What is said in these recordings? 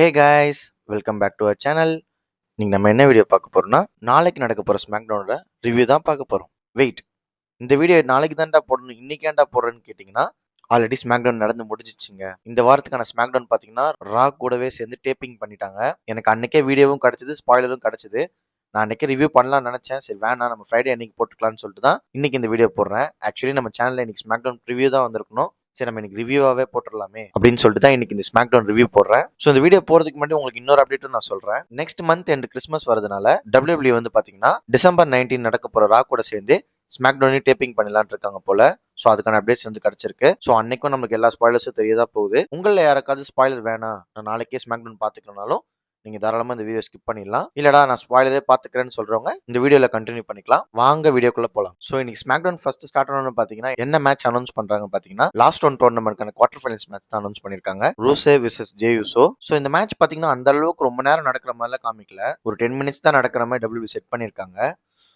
Hey guys welcome back to our channel நீங்கள் நம்ம என்ன வீடியோ பார்க்க போகிறோம்னா நாளைக்கு நடக்க போகிற ஸ்மாக்டவுனோட ரிவ்யூ தான் பார்க்க போகிறோம் வெயிட் இந்த வீடியோ நாளைக்கு தான்டா போடணும் இன்னைக்கேண்டா போடுறேன்னு கேட்டிங்கன்னா ஆல்ரெடி ஸ்மாக்டவுன் நடந்து முடிஞ்சிச்சுங்க. இந்த வாரத்துக்கான ஸ்மாக்டவுன் பார்த்தீங்கன்னா ராக் கூடவே சேர்ந்து டேப்பிங் பண்ணிட்டாங்க. எனக்கு அன்னைக்கே வீடியோவும் கிடச்சிது ஸ்பாய்லரும் கிடச்சிது. நான் அன்றைக்கே ரிவ்யூ பண்ணலாம்னு நினச்சேன். சரி வேணாம் நம்ம ஃப்ரைடே அன்றைக்கி போட்டுக்கலாம்னு சொல்லிட்டு தான் இன்னைக்கு இந்த வீடியோ போடுறேன். ஆக்சுவலி நம்ம சேனலில் இன்னைக்கு ஸ்மாக்டவுன் ரிவ்யூ தான் வந்திருக்கணும். சரி நம்ம இன்னைக்கு ரிவ்யூவாகவே போட்டுடலாமே அப்படின்னு சொல்லிட்டு தான் இன்னைக்கு இந்த ஸ்மாக் டவுன் ரிவ்யூ போடுறேன். ஸோ இந்த வீடியோ போறதுக்கு முன்னாடி உங்களுக்கு இன்னொரு அப்டேட்டும் நான் சொல்றேன். நெக்ஸ்ட் மந்த் எண்ட் கிறிஸ்மஸ் வரதுனால டபிள்யூபிள்யூ வந்து பாத்தீங்கன்னா டிசம்பர் நைன்டீன் நடக்க போற ராக் கூட சேர்ந்து ஸ்மாக் டவுனையும் டேப்பிங் பண்ணலான் இருக்காங்க போல. ஸோ அதுக்கான அப்டேட்ஸ் வந்து கிடைச்சிருக்கு. ஸோ அன்னைக்கும் நமக்கு எல்லா ஸ்பாய்லர்ஸும் தெரியதா போகுது. உங்களில் யாருக்காவது ஸ்பாய்லர் வேணாம். நான் நாளைக்கே ஸ்மாக் டவுன் பார்த்துக்கணும்னாலும் நீங்க தாராளமா இந்த வீடியோ ஸ்கிப் பண்ணிடலாம். இல்லடா நான் ஸ்பாயிலரே பாத்துக்கிறேன்னு சொல்றவங்க இந்த வீடியோல கண்டினியூ பண்ணிக்கலாம். வாங்க வீடியோக்குள்ள போலாம். சோ இன்னைக்கு ஸ்மாக் டவுன் ஃபர்ஸ்ட் ஸ்டார்ட் ஆனு பாத்தீங்கன்னா என்ன மேட்ச் அனௌன்ஸ் பண்றாங்க பாத்தீங்கன்னா லாஸ்ட் ஒன் டோர்னமெண்ட்க்கான குவார்டர் ஃபைனல்ஸ் மேட்ச் தான் அனௌன்ஸ் பண்ணிருக்காங்க. Rusev versus Jey Uso so இந்த மேட்ச் பாத்தீங்கன்னா அந்த அளவுக்கு ரொம்ப நேரம் நடக்கிற மாதிரிலாம் காமிக்கல. ஒரு டென் மினிட்ஸ் தான் நடக்கிற மாதிரி டபிள்யூ செட் பண்ணிருக்காங்க.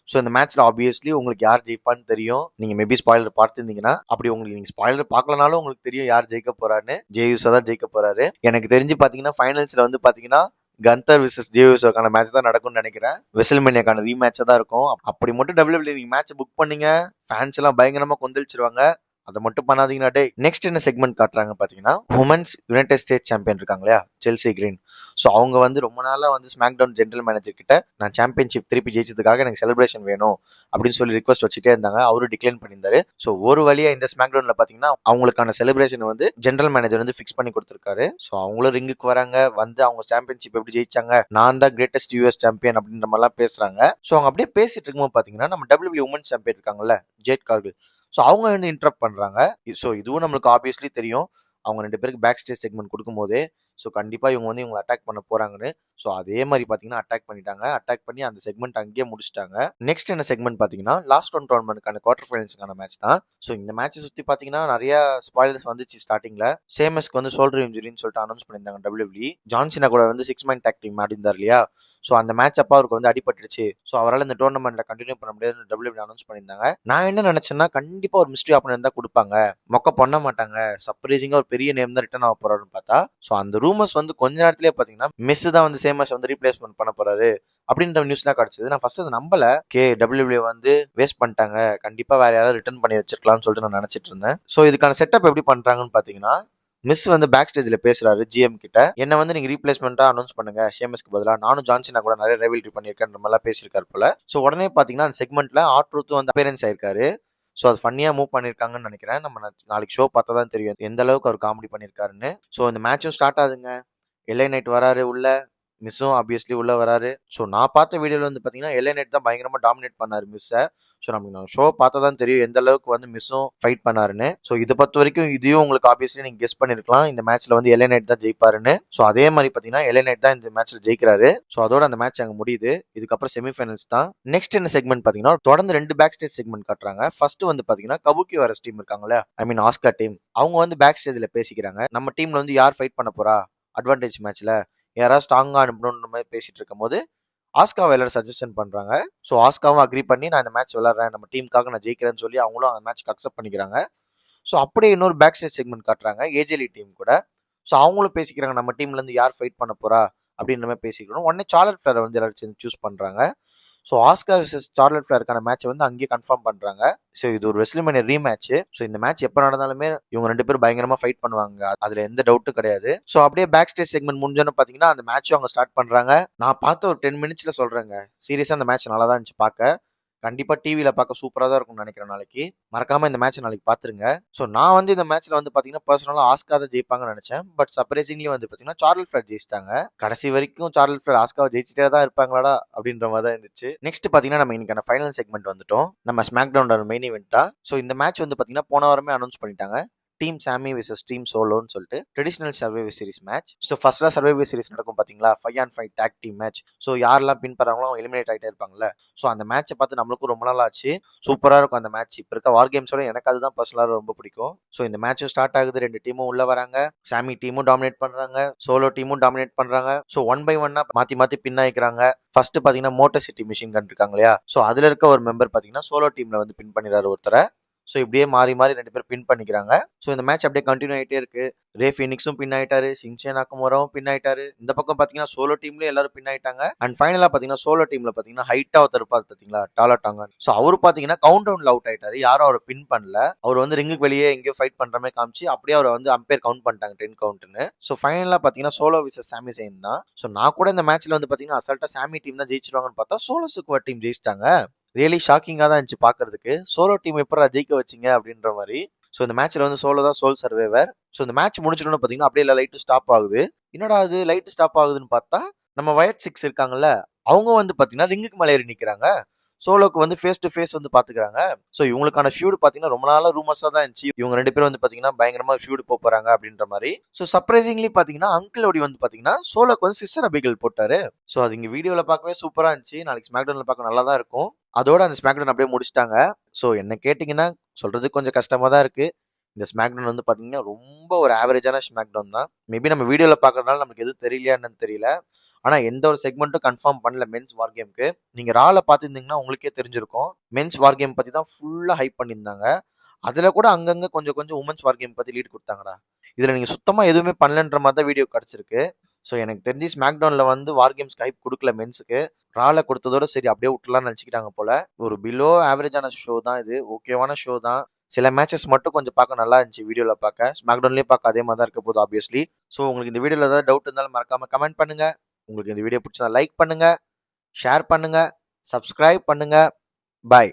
ஸோ இந்த மேட்ச்ல ஆப்வியஸ்லி உங்களுக்கு யார் ஜெயிப்பான்னு தெரியும். நீங்க மேபி ஸ்பாயிலர் பார்த்துருந்தீங்கன்னா அப்படி உங்களுக்கு நீங்க ஸ்பாயிலர் பார்க்கலனாலும் உங்களுக்கு தெரியும் யார் ஜெயிக்க போறாருன்னு. ஜேயூஸா தான் ஜெயிக்க போறாரு. எனக்கு தெரிஞ்சு பாத்தீங்கன்னா ஃபைனல்ஸ்ல வந்து பாத்தீங்கன்னா கந்தர் விசஸ் ஜேயூஸோக்கான மேட்ச் தான் நடக்கும்னு நினைக்கிறேன். வெசல்மேனியாக்கான ரீமேட்சா தான் இருக்கும். அப்படி மட்டும் டபிள்யூபிள்யூ நீங்கள் மேட்ச் புக் பண்ணீங்க ஃபேன்ஸ் எல்லாம் பயங்கரமாக கொந்தளிச்சிருவாங்க. அதை மட்டும் பண்ணாதீங்கன்னா நெக்ஸ்ட் என்ன செக்மெண்ட் காட்டுறாங்க பார்த்தீங்கன்னா உமன்ஸ் யுனைடெட் ஸ்டேட் சாம்பியன் இருக்காங்க இல்லையா? செல்சி கிரீன் ஸோ அவங்க வந்து ரொம்ப நாளாக வந்து ஸ்மாக் டவுன் ஜென்ரல் மேனேஜர் கிட்ட நான் சாம்பியன்ஷிப் திருப்பி ஜெயிச்சதுக்காக எனக்கு செலிப்ரேஷன் வேணும் அப்படின்னு சொல்லி ரிக்வஸ்ட் வச்சுட்டே இருந்தாங்க. அவரு டிக்ளைன் பண்ணியிருந்தாரு. ஸோ ஒரு வழியாக இந்த ஸ்மாக் டவுனில் பார்த்தீங்கன்னா அவங்களுக்கான செலிப்ரேஷன் வந்து ஜென்ரல் மேனேஜர் வந்து ஃபிக்ஸ் பண்ணி கொடுத்துருக்காரு. ஸோ அவங்களும் ரிங்குக்கு வராங்க. வந்து அவங்க சாம்பியன்ஷிப் எப்படி ஜெயிச்சாங்க? நான் தான் கிரேட்டஸ்ட் யூஎஸ் சாம்பியன் அப்படின்ற மாதிரிலாம் பேசுறாங்க. ஸோ அவங்க அப்படியே பேசிட்டு இருக்கும்போது பார்த்தீங்கன்னா நம்ம டபிள்யூபிள்யூ உமன் சாம்பியன் இருக்காங்கல்ல ஜேட் கார்கில் ஸோ அவங்க வந்து இன்ட்ரப்ட் பண்ணுறாங்க ஸோ இதுவும் நம்மளுக்கு ஆப்வியஸ்லி தெரியும். அவங்க ரெண்டு பேருக்கு பேக் ஸ்டேஜ் செக்மெண்ட் கொடுக்கும்போதே ஸோ கண்டிப்பாக இவங்க வந்து இவங்க அட்டாக் பண்ண போறாங்கன்னு. ஸோ அதே மாதிரி பார்த்தீங்கன்னா அட்டாக் பண்ணிட்டாங்க. அட்டாக் பண்ணி அந்த செக்மெண்ட் அங்கேயே முடிச்சிட்டாங்க. நெக்ஸ்ட் என்ன செக்மெண்ட் பார்த்தீங்கன்னா லாஸ்ட் ஒன் டோர்னமெண்ட்கான குவார்டர் ஃபைனல்ஸ்க்கான மேட்ச் தான். ஸோ இந்த மேட்ச்சை சுற்றி பார்த்தீங்கன்னா நிறைய ஸ்பாயிலர்ஸ் வந்துச்சு ஸ்டார்டிங்கில் சேமஸ்க்கு வந்து ஷோல்டர் இன்ஜுரின்னு சொல்லிட்டு அனௌன்ஸ் பண்ணியிருந்தாங்க டபிள்யூபிள்யூ ஜான்சினா கூட வந்து சிக்ஸ் மேன் டேக் டீம் ஆடிந்தார் இல்லையா? ஸோ அந்த மேட்ச் அப்போ அவருக்கு வந்து அடிபட்டுருச்சு ஸோ அவரால் இந்த டோர்னமெண்ட்டில் கண்டினியூ பண்ண முடியாதுன்னு டபிள்யூபிள்யூ அனௌன்ஸ் பண்ணியிருந்தாங்க. நான் என்ன நினச்சேன்னா கண்டிப்பாக ஒரு மிஸ்ட்ரி ஆப்பனன் தான் கொடுப்பாங்க. மொக்க பண்ண மாட்டாங்க. சர்ப்ரைசிங்காக ஒரு பெரிய நேம் தான் ரிட்டர்ன் ஆக போகிறாருன்னு பார்த்தா. ஸோ அந்த ரூமர்ஸ் வந்து கொஞ்ச நேரத்திலே பாத்தீங்கன்னா மெஸ் தான் வந்து சேமஸ் வந்து ரீப்ளேஸ்மெண்ட் பண்ண போறாரு அப்படின்ற நியூஸ்லாம் கிடைச்சது. நான் ஃபர்ஸ்ட் அதை நம்பல. கே டபிள்யூபிள்யூ வந்து வேஸ்ட் பண்ணிட்டாங்க. கண்டிப்பா வேற யாராவது ரிட்டர்ன் பண்ணி வச்சிருக்கலாம்னு சொல்லிட்டு நான் நினைச்சிட்டு இருந்தேன். ஸோ இதுக்கான செட்டப் எப்படி பண்றாங்கன்னு பாத்தீங்கன்னா மிஸ் வந்து பேக் ஸ்டேஜ்ல பேசுறாரு ஜிஎம் கிட்ட. என்ன வந்து நீங்க ரீப்ளேஸ்மெண்டா அனௌன்ஸ் பண்ணுங்க. ஷேமஸ்க்கு பதிலாக நானும் ஜான்சினா கூட நிறைய ரெவல்ரி பண்ணியிருக்கேன் நம்ம மாதிரிலாம் பேசியிருக்காரு போல. ஸோ உடனே பாத்தீங்கன்னா அந்த செக்மெண்ட்ல ஆட்ரூத்தும் வந்து அப்பியரன்ஸ் ஆயிருக்காரு. ஸோ அது ஃபன்னியாக மூவ் பண்ணியிருக்காங்கன்னு நினைக்கிறேன். நம்ம நாளைக்கு ஷோ பார்த்தா தான் தெரியும் எந்த அளவுக்கு அவர் காமெடி பண்ணியிருக்காருன்னு ஸோ இந்த மேட்சும் ஸ்டார்ட் ஆகுதுங்க. எல்ஐ நைட் வராரு உள்ள. மிஸ்ஸும் ஆப்வியஸ்லி உள்ளே வராரு. ஸோ நான் பார்த்த வீடியோவில் வந்து பார்த்தீங்கன்னா எல்ஏ நெட் தான் பயங்கரமாக டாமினேட் பண்ணாரு மிஸ்ஸை ஸோ நமக்கு நான் ஷோ பார்த்தா தான் தெரியும் எந்த அளவுக்கு வந்து மிஸ்ஸும் ஃபைட் பண்ணாருன்னு. ஸோ இதை பொறுத்த வரைக்கும் இதையும் உங்களுக்கு ஆப்வியஸ்லி நீங்கள் கெஸ் பண்ணிருக்கலாம். இந்த மேட்ச்சில் வந்து எல்ஏ நைட் தான் ஜெயிப்பாருன்னு. ஸோ அதே மாதிரி பார்த்தீங்கன்னா எல்ஏ நெட் தான் இந்த மேட்ச்சில் ஜெயிக்கிறாரு. ஸோ அதோட அந்த மேட்ச் அங்கே முடியுது. இதுக்கப்புறம் செமிஃபைனல்ஸ் தான். நெக்ஸ்ட் என்ன செக்மெண்ட் பார்த்தீங்கன்னா தொடர்ந்து ரெண்டு பேக் ஸ்டேஜ் செக்மெண்ட் காட்டுறாங்க. ஃபர்ஸ்ட் வந்து பார்த்தீங்கன்னா கபுக்கி வரஸ் டீம் இருக்காங்களே ஐ மீன் ஆஸ்கர் டீம் அவங்க வந்து பேக் ஸ்டேஜில் பேசிக்கிறாங்க. நம்ம டீம்ல வந்து யார் ஃபைட் பண்ண போறா? அட்வான்டேஜ் மேட்ச்ல யாராவது ஸ்ட்ராங்காக அனுப்பணுன்ற மாதிரி பேசிட்டு இருக்கும் போது ஆஸ்கா விளையாட சஜஷன் பண்ணுறாங்க ஸோ ஆஸ்காவும் அக்ரி பண்ணி நான் இந்த மேட்ச் விளாட்றேன் நம்ம டீமுக்காக நான் ஜெயிக்கிறேன்னு சொல்லி அவங்களும் அந்த மேட்ச்க்கு அக்செப்ட் பண்ணிக்கிறாங்க. ஸோ அப்படியே இன்னொரு பேக் ஸ்டேஜ் செக்மெண்ட் காட்டுறாங்க ஏஜேலி டீம் கூட. ஸோ அவங்களும் பேசிக்கிறாங்க நம்ம டீம்லேருந்து யார் ஃபைட் பண்ண போறா? அப்படின்ற மாதிரி பேசிக்கிறோம் உடனே சார்லட் ஃபிளர் வந்து எல்லாரும் சேர்ந்து சூஸ் பண்ணுறாங்க ஸோ ஆஸ்கர் விசஸ் சார்லட் ஃபிளருக்கான மேட்ச் வந்து அங்கேயே கன்ஃபார்ம் பண்ணுறாங்க ஸோ இது ஒரு வெஸ்லிமேனிய ரீமேட்ச் ஸோ இந்த மேட்ச் எப்போ நடந்தாலுமே இவங்க ரெண்டு பேரும் பயங்கரமாக ஃபைட் பண்ணுவாங்க. அதில் எந்த டவுட்டும் கிடையாது. ஸோ அப்படியே பேக் ஸ்டேஜ் செக்மெண்ட் முடிஞ்சோன்னு பார்த்தீங்கன்னா அந்த மேட்ச் அவங்க ஸ்டார்ட் பண்ணுறாங்க நான் பார்த்த ஒரு டென் மினிட்ஸில் சொல்கிறேங்க சீரியஸாக அந்த மேட்ச் நல்லா தான் இருந்துச்சு பார்க்க. கண்டிப்பா டிவியில் பார்க்க சூப்பரா தான் இருக்கும்னு நினைக்கிறேன் நாளைக்கு. மறக்காம இந்த மேட்ச் நாளைக்கு பாத்துருங்க ஸோ நான் வந்து இந்த மேட்ச்ல வந்து பாத்தீங்கன்னா பர்சனலா ஆஸ்கா தான் ஜெயிப்பாங்கன்னு நினைச்சேன். பட் சர்ப்ரைசிங்லி வந்து பாத்தீங்கன்னா சார்ல் ஃபிளர் ஜெயிச்சிட்டாங்க. கடைசி வரைக்கும் சார்ல் ஃபிளர் ஆஸ்காவை ஜெயிச்சிட்டே தான் இருப்பாங்களாடா அப்படின்ற மாதிரி தான் இருந்துச்சு. நெக்ஸ்ட் பாத்தீங்கன்னா நம்ம இன்னைக்கான ஃபைனல் செக்மெண்ட் வந்துட்டோம். நம்ம ஸ்மாக் டவுனோட மெயின் இவெண்ட் தான் ஸோ இந்த மேட்ச் வந்து பாத்தீங்கன்னா போன வாரமே அனௌன்ஸ் பண்ணிட்டாங்க. டீம் சாமி விசஸ் டீம் சோலோன்னு சொல்லிட்டு traditional survivor series match so ஃபர்ஸ்ட்ல சர்வைவர் சீரிஸ் நடக்கும் பார்த்தீங்களா five and five tag team match so யாரெல்லாம் பின் அவங்க எலிமினேட் ஆகிட்டே இருப்பாங்கல்ல. ஸோ அந்த மேட்சை பார்த்து நம்மளுக்கும் ரொம்ப நாள் ஆச்சு. சூப்பராக இருக்கும் அந்த மேட்ச் இப்போ இருக்க வார் கேம்ஸோட எனக்கு அதுதான் பர்சனலாக ரொம்ப பிடிக்கும். ஸோ இந்த மேட்சும் ஸ்டார்ட் ஆகுது. ரெண்டு டீமும் உள்ள வராங்க. சாமி டீமும் டாமினேட் பண்ணுறாங்க சோலோ டீமும் டாமினேட் பண்ணுறாங்க ஸோ ஒன் பை ஒன்னா மாற்றி மாற்றி பின் ஆயிக்கிறாங்க. ஃபர்ஸ்ட் பார்த்தீங்கன்னா மோட்டர் சிட்டி மிஷின் கண்டிருக்காங்க இல்லையா? ஸோ அதில் இருக்க ஒரு மெம்பர் பார்த்தீங்கன்னா சோலோ டீமில் வந்து பின் பண்ணிடுறாரு ஒருத்தரை. ஸோ இப்படியே மாறி மாறி ரெண்டு பேரும் பின் பண்ணிக்கிறாங்க. ஸோ இந்த மேட்ச் அப்படியே கண்டினியூ ஆகிட்டே இருக்கு. ரே ஃபினிக்ஸும் பின் ஆயிட்டாரு. சிங்சே நாக்கமோராவும் பின் ஆயிட்டாரு. இந்த பக்கம் பார்த்தீங்கன்னா சோலோ டீம்லேயும் எல்லாரும் பின் ஆயிட்டாங்க. அண்ட் ஃபைனலாக பார்த்தீங்கன்னா சோலோ டீம்ல பார்த்தீங்கன்னா ஹைட்டா ஒருத்தர் இருப்பாரு பார்த்தீங்களா டாலா டாங்க ஸோ அவர் பார்த்தீங்கன்னா கவுண்ட் டவுன்ல அவுட் ஆயிட்டாரு. யாரும் அவர் பின் பண்ணல. அவர் வந்து ரிங்குக்கு வெளியே எங்கேயோ ஃபைட் பண்ற மாதிரி காமிச்சு அப்படியே அவரை வந்து அம்பேர் கவுண்ட் பண்ணிட்டாங்க டென் கவுண்ட்னு ஸோ ஃபைனலாக பார்த்தீங்கன்னா சோலோ விசஸ் சாமி சைன் தான். ஸோ நான் கூட இந்த மேட்ச்ல வந்து பார்த்தீங்கன்னா அசால்ட்டா சாமி டீம் தான் ஜெயிச்சிருவாங்கன்னு பார்த்தா சோலோ சுக்குவா டீம் ஜெயிச்சிட்டாங்க. ரியலி ஷாக்கிங்காக தான் இருந்துச்சு பார்க்கறதுக்கு சோலோ டீம் எப்படா ஜெயிக்க வச்சிங்க அப்படின்ற மாதிரி. ஸோ இந்த மேட்ச்ல வந்து சோலோ தான் சோல் சர்வேவர் ஸோ இந்த மேட்ச் முடிச்சிடணும்னு பார்த்தீங்கன்னா அப்படியே லைட்டு ஸ்டாப் ஆகுது. என்னடா அது லைட் ஸ்டாப் ஆகுதுன்னு பார்த்தா நம்ம வயட் சிக்ஸ் இருக்காங்கல்ல அவங்க வந்து பார்த்தீங்கன்னா ரிங்குக்கு மேலே ஏறி நிற்கிறாங்க சோலோக்கு வந்து ஃபேஸ் டு ஃபேஸ் வந்து பாத்துக்கிறாங்க. ஸோ இவங்களுக்கான ஃபியூடு பார்த்தீங்கன்னா ரொம்ப நாளா ரூமர்ஸாக தான் இருந்துச்சு. இவங்க ரெண்டு பேரும் வந்து பார்த்தீங்கன்னா பயங்கரமா ஃபியூடு போறாங்க அப்படின்ற மாதிரி. ஸோ சர்ப்ரைசிங்லி பார்த்தீங்கன்னா அங்கிள் ஓடி வந்து பார்த்தீங்கன்னா சோலோக்கு வந்து சிஸ்டர் அபிகள் போட்டாரு. ஸோ அது இங்க வீடியோவில் பார்க்கவே சூப்பரா இருந்துச்சு. நாளைக்கு ஸ்மாக்டவுன்ல பார்க்க நல்லா தான் இருக்கும். அதோட அந்த ஸ்மாக்டவுன் அப்படியே முடிச்சிட்டாங்க. ஸோ என்ன கேட்டிங்கன்னா சொல்கிறது கொஞ்சம் கஷ்டமாக தான் இருக்குது இந்த ஸ்மாக்டவுன் வந்து பார்த்தீங்கன்னா ரொம்ப ஒரு ஆவரேஜான ஸ்மாக்டவுன் தான். மேபி நம்ம வீடியோவில் பார்க்குறதுனால நமக்கு எதுவும் தெரியலையா என்னன்னு தெரியல. ஆனால் எந்த ஒரு செக்மெண்ட்டும் கன்ஃபார்ம் பண்ணல மென்ஸ் வார் கேம்க்கு நீங்கள் ரால பார்த்துருந்தீங்கன்னா உங்களுக்கே தெரிஞ்சிருக்கும். மென்ஸ் வார் கேம் பற்றி தான் ஃபுல்லாக ஹைப் பண்ணியிருந்தாங்க. அதில் கூட அங்கங்கே கொஞ்சம் கொஞ்சம் உமன்ஸ் வார் கேம் பற்றி லீட் கொடுத்தாங்கடா. இதில் நீங்கள் சுத்தமாக எதுவுமே பண்ணலன்ற மாதிரி தான் வீடியோ கிடச்சிருக்கு. ஸோ எனக்கு தெரிஞ்சு ஸ்மாக்டவுன்ல வந்து வார் கேம்ஸ் ஹைப் கொடுக்கல மென்ஸுக்கு ராலை கொடுத்ததோட சரி அப்படியே விட்டுலாம்னு நினச்சிக்கிட்டாங்க போல. ஒரு பிலோ ஆவரேஜான ஷோ தான் இது. ஓகேவான ஷோ தான். சில மேட்சஸ் மட்டும் கொஞ்சம் பார்க்க நல்லா இருந்துச்சு வீடியோவில் பார்க்க. ஸ்மாக்டவுன்லேயே பார்க்க அதே மாதிரி தான் இருக்க போகுது ஆப்வியஸ்லி ஸோ உங்களுக்கு இந்த வீடியோவில் ஏதாவது டவுட் இருந்தாலும் மறக்காமல் கமெண்ட் பண்ணுங்கள் உங்களுக்கு இந்த வீடியோ பிடிச்சதா லைக் பண்ணுங்கள் ஷேர் பண்ணுங்கள் சப்ஸ்கிரைப் பண்ணுங்கள் பாய்